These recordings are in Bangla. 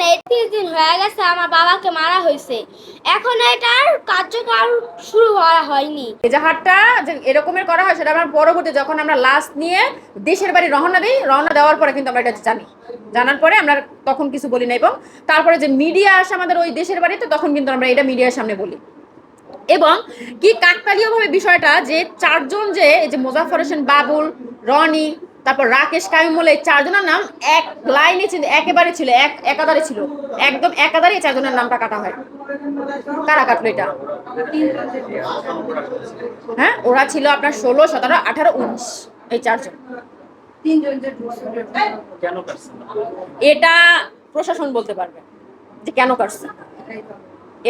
নাই একত্রিশ দিন হয়ে গেছে আমার বাবাকে মারা হয়েছে। এখন এটার কার্যকর শুরু হওয়া হয়নি। এজাহারটা যে এরকমের করা হয়, সেটা আমরা পরবর্তী যখন আমরা লাস্ট নিয়ে দেশের বাড়ি রওনা দিই, রওনা দেওয়ার পরে কিন্তু আমরা এটা জানি। জানার পরে আমরা তখন কিছু বলি না এবং তারপরে যে মিডিয়া আসে আমাদের ওই দেশের বাড়িতে, তখন কিন্তু আমরা এটা মিডিয়ার সামনে বলি। এবং কি কাকতালীয়ভাবে বিষয়টা যে চারজন যে এই যে মোজাফর হোসেন বাবুল, রনি তারপর রাকেশ কাইমুল এই চারজনের নাম এক লাইনে একেবারে ছিল এক একাধারে ছিল। একদম একাধারে চারজনের নামটা কাটা হয়। কারা কাটলো এটা? হ্যাঁ ওরা ছিল আপনার ষোলো সতেরো আঠারো উনিশ এই চারজন? এটা প্রশাসন বলতে পারবে যে কেন কাটছে।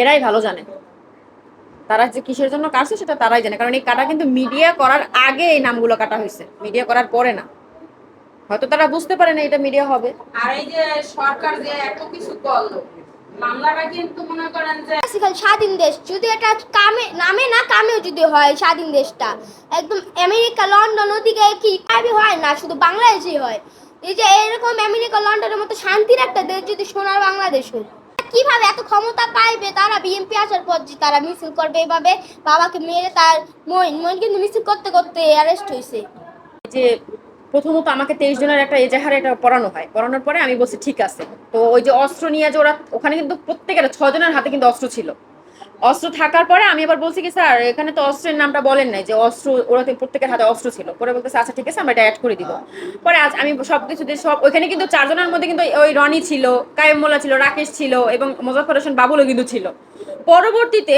এরাই ভালো জানে। তারা যে কিসের জন্য কাটছে সেটা তারাই জানে। কারণ এই কাটা কিন্তু মিডিয়া করার আগে এই নামগুলো কাটা হয়েছে। মিডিয়া করার পরে না। হয়তো তারা বুঝতে পারে না এটা মিডিয়া হবে। আর এই যে সরকার যে এত কিছু করল মামলাটা কিন্তু মনে করেন যে স্বাধীন দেশ যদি এটা কামে নামে না কামেও যদি হয় স্বাধীন দেশটা একদম আমেরিকা লন্ডন ওদিকে কি কাবি হয় না শুধু বাংলাদেশই হয়। এই যে এরকম আমেরিকা লন্ডনের মতো শান্তির একটা দেশ যদি সোনার বাংলাদেশ হয় কীভাবে এত ক্ষমতা পাইবে? তারা বিএনপি আসার পর যে তারা মিছিল করবে এভাবে বাবাকে মেরে তার মইন মইন কিন্তু মিছিল করতে করতে অ্যারেস্ট হয়েছে যে প্রথমত আমাকে তেইশ জনের একটা এজাহারে এটা পড়ানো হয়। পড়ানোর পরে আমি বলছি, ঠিক আছে। তো ওই যে অস্ত্র নিয়ে যে ওরা, ওখানে কিন্তু প্রত্যেকের ছজনের হাতে কিন্তু অস্ত্র ছিল। অস্ত্র থাকার পরে আমি আবার বলছি কি, স্যার, এখানে তো অস্ত্রের নামটা বলেন নাই যে অস্ত্র ওরা প্রত্যেকের হাতে অস্ত্র ছিল। পরে বলতেছে আচ্ছা ঠিক আছে, আমরা এটা অ্যাড করে দিব। পরে আজ আমি সব কিছু দিয়ে সব, ওইখানে কিন্তু চারজনের মধ্যে কিন্তু ওই রনি ছিল, কায়েম ছিল, রাকেশ ছিল এবং মোজাফর হোসেন বাবুলও কিন্তু ছিল। পরবর্তীতে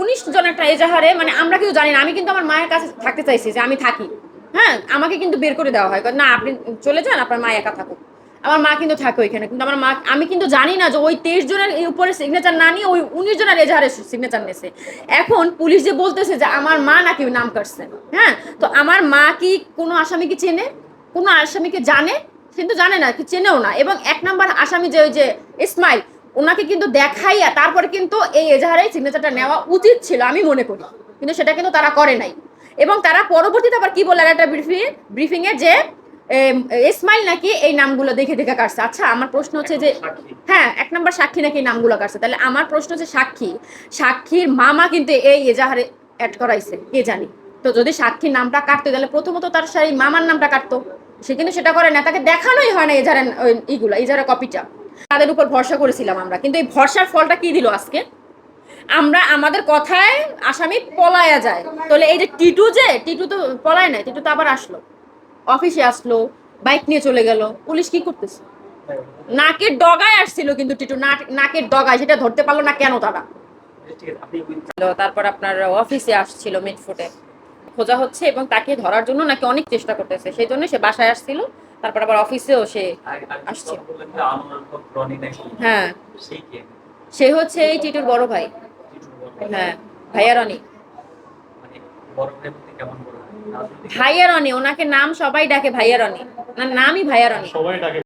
উনিশ জন একটা এজাহারে মানে আমরা কিন্তু জানি না, আমি কিন্তু আমার মায়ের কাছে থাকতে চাইছি যে আমি থাকি। হ্যাঁ আমাকে কিন্তু বের করে দেওয়া হয়। না, আপনি চলে যান, আপনার মা একা থাকুক। আমার মা কিন্তু থাকে ওইখানে, কিন্তু আমার মা, আমি কিন্তু জানি না যে ওই তেইশ জনের উপরে সিগনেচার না নিয়ে ওই উনিশ জনের এজাহারে সিগনেচার নিয়েছে। এখন পুলিশ যে বলতেছে যে আমার মা নাকি নাম কাটছে হ্যাঁ তো আমার মা কি কোনো আসামিকে চেনে? কোনো আসামিকে জানে? কিন্তু জানে না কি চেনেও না। এবং এক নাম্বার আসামি যে ওই যে ইসমাইল, ওনাকে কিন্তু দেখাইয়া তারপরে কিন্তু এই এজাহারে সিগনেচারটা নেওয়া উচিত ছিল, আমি মনে করি। কিন্তু সেটা কিন্তু তারা করে নাই। এবং তারা পরবর্তীতে আবার কি বললেন একটা ব্রিফিং ব্রিফিংয়ে যে ইসমাইল নাকি এই নামগুলো দেখে দেখে কাটছে। আচ্ছা আমার প্রশ্ন হচ্ছে যে হ্যাঁ এক নম্বর সাক্ষী নাকি এই নামগুলো কাটছে? তাহলে আমার প্রশ্ন হচ্ছে সাক্ষী। সাক্ষীর মামা কিন্তু এই এজাহারে অ্যাড করাইছে কে জানি? তো যদি সাক্ষীর নামটা কাটতো তাহলে প্রথমত তার সেই মামার নামটা কাটতো। সে কিন্তু সেটা করে না তাকে দেখানোই হয় না এজাহারের ইগুলা এজাহারের কপিটা তাদের উপর ভরসা করেছিলাম আমরা। কিন্তু এই ভরসার ফলটা কি দিল আজকে? আমরা আমাদের কথায় আসামি পলায়া যায়। তাহলে এই যে টিটু যে, টিটু তো পলায় নাই, টিটু তো আবার আসলো। অফিসে আসলো, বাইক নিয়ে চলে গেল, পুলিশ কি করতেছে? নাকের ডগায় আসছিল কিন্তু টিটু, নাক- নাকের ডগায়, সেটা ধরতে পারল না কেন তারা? তারপর আপনার অফিসে আসছিল মিটফুটে। খোঁজা হচ্ছে এবং তাকে ধরার জন্য নাকি অনেক চেষ্টা করতেছে, সেই জন্য সে বাসায় আসছিল, তারপর আবার অফিসেও সে আসছে। হ্যাঁ সে হচ্ছে এই টিটুর বড় ভাই। হ্যাঁ ভাইয়া রনি। মানে ভাইয়া রনি ওনাকে নাম সবাই ডাকে ভাইয়া রনি। ওনার নামই ভাইয়া রনি। সবাই ডাকে